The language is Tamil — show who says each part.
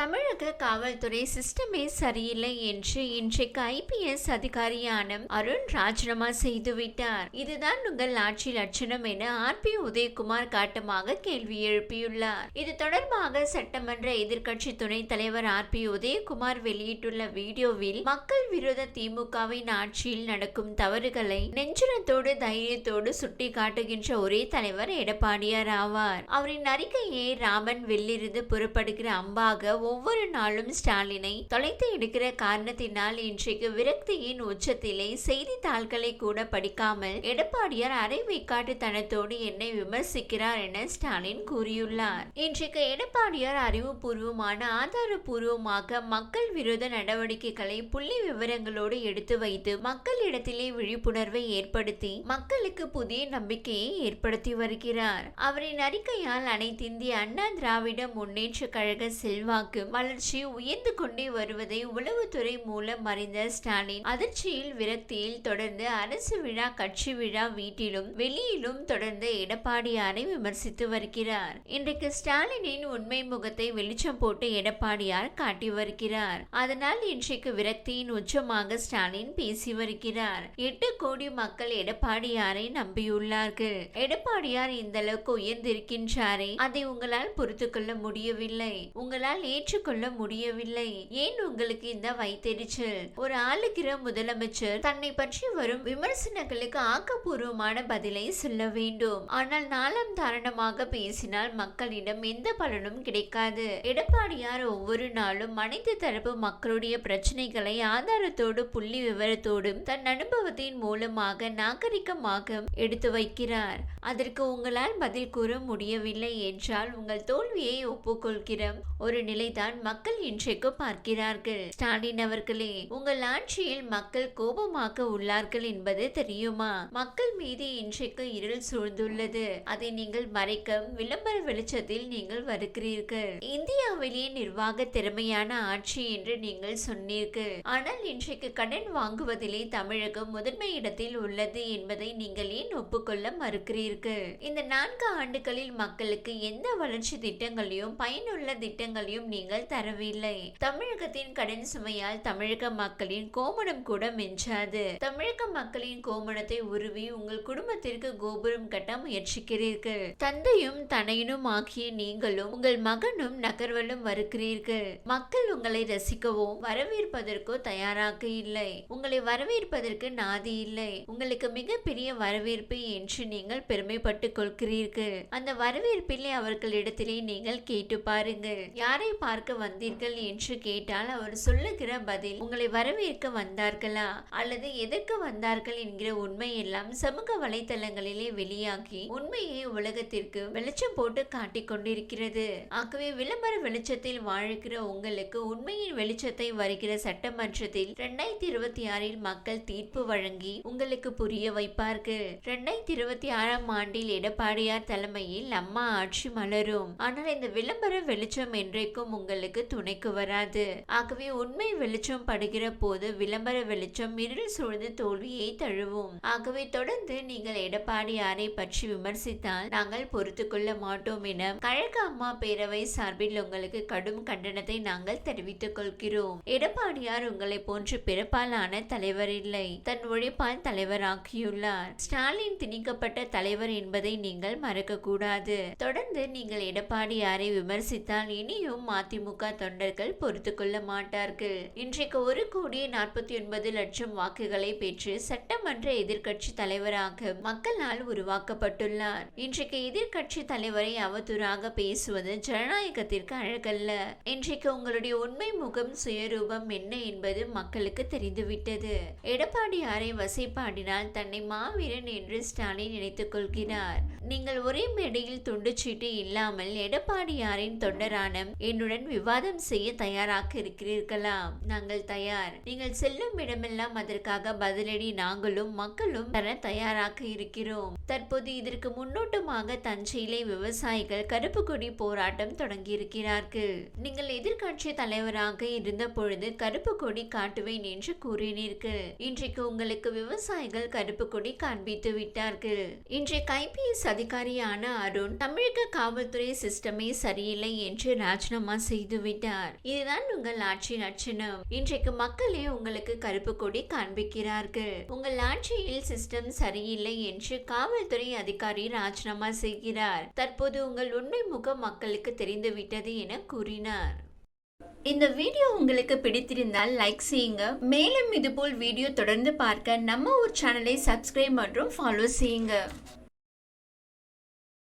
Speaker 1: தமிழக காவல்துறை சிஸ்டமே சரியில்லை என்று இன்றைக்கு ஐபிஎஸ் அதிகாரியான அருண் ராஜினாமா செய்துவிட்டார் இதுதான் உங்கள் ஆட்சி லட்சணம் என ஆர் பி உதயகுமார் காட்டமாக கேள்வி எழுப்பியுள்ளார். இது தொடர்பாக சட்டமன்ற எதிர்க்கட்சி துணைத் தலைவர் ஆர் பி உதயகுமார் வெளியிட்டுள்ள வீடியோவில் மக்கள் விரோத திமுகவின் ஆட்சியில் நடக்கும் தவறுகளை நெஞ்சுரத்தோடு தைரியத்தோடு சுட்டி காட்டுகின்ற ஒரே தலைவர் எடப்பாடியார் ஆவார். அவரின் அறிக்கையை ராமன் வெள்ளிருந்து புறப்படுகிற அம்பாக ஒவ்வொரு நாளும் ஸ்டாலினை தொலைத்து எடுக்கிற காரணத்தினால் இன்றைக்கு விரக்தியின் உச்சத்திலே செய்தித்தாள்களை கூட படிக்காமல் எடப்பாடியார் அரை தனத்தோடு என்னை விமர்சிக்கிறார் என ஸ்டாலின் கூறியுள்ளார். இன்றைக்கு எடப்பாடியார் அறிவுபூர்வமான ஆதாரபூர்வமாக மக்கள் விரோத நடவடிக்கைகளை புள்ளி விவரங்களோடு எடுத்து வைத்து மக்களிடத்திலே விழிப்புணர்வை ஏற்படுத்தி மக்களுக்கு புதிய நம்பிக்கையை ஏற்படுத்தி வருகிறார். அவரின் அறிக்கையால் அனைத்திந்திய அண்ணா திராவிட முன்னேற்ற கழக செல்வாக்கு வளர்ச்சி உயர்ந்து கொண்டே வருவதை உளவுத்துறை மூலம் அறிந்த ஸ்டாலின் அதிர்ச்சியில் விரக்தியில் தொடர்ந்து அரசு விழா கட்சி விழா வீட்டிலும் வெளியிலும் தொடர்ந்து எடப்பாடியாரை விமர்சித்து வருகிறார்? இன்றைக்கு ஸ்டாலினின் உண்மை முகத்தை வெளிச்சம் போட்டு எடப்பாடியார் காட்டி வருகிறார்? அதனால் இன்றைக்கு விரக்தியின் உச்சமாக ஸ்டாலின் பேசி வருகிறார். எட்டு கோடி மக்கள் எடப்பாடியாரை நம்பியுள்ளார்கள்? எடப்பாடியார் இந்த அளவுக்கு உயர்ந்திருக்கின்றாரே? அதை உங்களால் பொறுத்து கொள்ள முடியவில்லை. உங்களால் ஏற்றுக்கொள்ள முடியவில்லை. ஏன் உங்களுக்கு இந்த வைத்தெரிச்சல்? ஒரு ஆளுகிற முதலமைச்சர் தன்னை பற்றி வரும் விமர்சனங்களுக்கு ஆக்கப்பூர்வமான பதிலை சொல்ல வேண்டும். ஆனால் நாளம் தாரணமாக பேசினால் மக்களிடம் எந்த பலனும் கிடைக்காது. எடப்பாடியார் ஒவ்வொரு நாளும் அனைத்து தரப்பு மக்களுடைய பிரச்சனைகளை ஆதாரத்தோடு புள்ளி விவரத்தோடும் தன் அனுபவத்தின் மூலமாக நாகரிகமாக எடுத்து வைக்கிறார். அதற்கு உங்களால் பதில் கூற முடியவில்லை என்றால் உங்கள் தோல்வியை ஒப்புக்கொள்கிற ஒரு நிலை தான் மக்கள் இன்றைக்கு பார்க்கிறார்கள். ஸ்டாலின் அவர்களே உங்கள் ஆட்சியில் மக்கள் கோபமாக உள்ளார்கள் என்பது தெரியுமா? மக்கள் மீது இன்றைக்கு இருள் சூழ்ந்துள்ளது. அதை நீங்கள் மறைக்க விளம்பர வெளிச்சத்தில் நீங்கள் வருகிறீர்கள். இந்தியாவிலேயே நிர்வாக திறமையான ஆட்சி என்று நீங்கள் சொன்னீர்கள். ஆனால் இன்றைக்கு கடன் வாங்குவதிலே தமிழகம் முதன்மை இடத்தில் உள்ளது என்பதை நீங்கள் ஏன் ஒப்புக்கொள்ள மறுக்கிறீர்கள்? இந்த நான்கு ஆண்டுகளில் மக்களுக்கு எந்த வளர்ச்சி திட்டங்களையும் பயனுள்ள திட்டங்களையும் நீங்கள் தரவில்லை. தமிழகத்தின் கடன் சுமையால் தமிழக மக்களின் கோமணம் கூட மிஞ்சாது. தமிழக மக்களின் கோமணத்தை உருவி உங்கள் குடும்பத்திற்கு கோபுரம் கட்ட முயற்சிக்கிறீர்கள். தந்தையும் தனையனும் ஆகிய நீங்களும் உங்கள் மகனும் நகர்வலும் வருகிறீர்கள் மக்கள் உங்களை ரசிக்கவோ வரவேற்பதற்கோ தயாராக இல்லை. உங்களை வரவேற்பதற்கு நாதி இல்லை. உங்களுக்கு மிகப்பெரிய வரவேற்பு என்று நீங்கள் பெருமைப்பட்டுக் கொள்கிறீர்கள். அந்த வரவேற்பிலே அவர்களிடத்திலே நீங்கள் கேட்டு பாருங்கள். யாரை பார்க்க வந்தீர்கள் என்று கேட்டால் அவர் சொல்லுகிற பதில் உங்களை வரவேற்க வந்தார்களா? அல்லது எதற்கு வந்தார்கள்? என்கிற உண்மை எல்லாம் சமூக வலைதளங்களிலே வெளியாகி உண்மையை உலகத்திற்கு வெளிச்சம் போட்டு காட்டிக் கொண்டிருக்கிறது. ஆகவே விளம்பர வெளிச்சத்தில் வாழ்கிற உங்களுக்கு உண்மையின் வெளிச்சத்தை வருகிற சட்டமன்றத்தில் இரண்டாயிரத்தி இருபத்தி ஆறில் மக்கள் தீர்ப்பு வழங்கி உங்களுக்கு புரிய வைப்பார்கள். இரண்டாயிரத்தி இருபத்தி ஆறாம் ஆண்டில் எடப்பாடியார் தலைமையில் அம்மா ஆட்சி மலரும். ஆனால் இந்த விளம்பர வெளிச்சம் என்றைக்கும் உங்களுக்கு துணைக்கு வராது. ஆகவே உண்மை வெளிச்சம் படுகிற போது விளம்பர வெளிச்சம் இருள் சூழ்ந்து தோல்வியை தழுவும். ஆகவே தொடர்ந்து நீங்கள் எடப்பாடியாரை பற்றி விமர்சித்தால் நாங்கள் பொறுத்து கொள்ள மாட்டோம் என கழக அம்மா பேரவை சார்பில் உங்களுக்கு கடும் கண்டனத்தை நாங்கள் தெரிவித்துக் கொள்கிறோம். எடப்பாடியார் உங்களை போன்று பிறப்பாலான தலைவர் இல்லை. தன் உழைப்பால் தலைவராக்கியுள்ளார். ஸ்டாலின் திணிக்கப்பட்ட தலைவர் என்பதை நீங்கள் மறக்க கூடாது தொடர்ந்து நீங்கள் எடப்பாடியாரை விமர்சித்தால் இனியும் அதிமுக தொண்டர்கள் பொறுத்து கொள்ள மாட்டார்கள். இன்றைக்கு ஒரு கோடியே நாற்பத்தி ஒன்பது லட்சம் வாக்குகளை பெற்று சட்டமன்ற எதிர்க்கட்சி தலைவராக மக்களால் உருவாக்கப்பட்டுள்ளார். இன்றைக்கு எதிர்க்கட்சி தலைவரை அவதூறாக பேசுவது ஜனநாயகத்திற்கு அழகல்ல. இன்றைக்கு உங்களுடைய உண்மை முகம் சுயரூபம் என்ன என்பது மக்களுக்கு தெரிந்துவிட்டது. எடப்பாடியாரை வசைப்பாடினால் தன்னை மாவீரன் என்று ஸ்டாலின் நினைத்துக் கொள்கிறார். நீங்கள் ஒரே மேடையில் துண்டுச்சீட்டு இல்லாமல் எடப்பாடியாரின் தொண்டரான என்னுடன் விவாதம் செய்ய தயாராக இருக்கிறீர்களா நாங்கள் தயார். நீங்கள் செல்லும் இடமெல்லாம் அதற்காக பதிலடி நாங்களும் மக்களும் தர தயாராக இருக்கிறோம். தற்போது இதற்கு முன்னோட்டமாக தஞ்சையிலே விவசாயிகள் கருப்பு கொடி போராட்டம் தொடங்கியிருக்கிறார்கள். நீங்கள் எதிர்கட்சி தலைவராக இருந்த பொழுது கருப்பு கொடி காட்டுவேன் என்று கூறினீர்கள். இன்றைக்கு உங்களுக்கு விவசாயிகள் கருப்பு கொடி காண்பித்து விட்டார்கள். இன்றைய ஐபிஎஸ் அதிகாரியான அருண் தமிழக காவல்துறை சிஸ்டமே சரியில்லை என்று ராஜினாமா செய்துவிட்டார் இதுதான் உங்கள் ஆட்சி லட்சணம். இன்றைக்கு மக்களே உங்களுக்கு கருப்பு கொடி காண்பிக்கிறார்கள். உங்கள் ஆட்சியில் சிஸ்டம் சரியில்லை என்று காவல்துறை அதிகாரி ராஜினாமா செய்கிறார். தற்போது உங்கள் உண்மை முகம் மக்களுக்கு தெரிந்துவிட்டது என கூறினார். இந்த வீடியோ உங்களுக்கு பிடித்திருந்தால் லைக் செய்யுங்க. மேலும் இதுபோல் வீடியோ தொடர்ந்து பார்க்க நம்ம ஒரு சேனலை சப்ஸ்கிரைப் மற்றும் ஃபாலோ செய்யுங்க.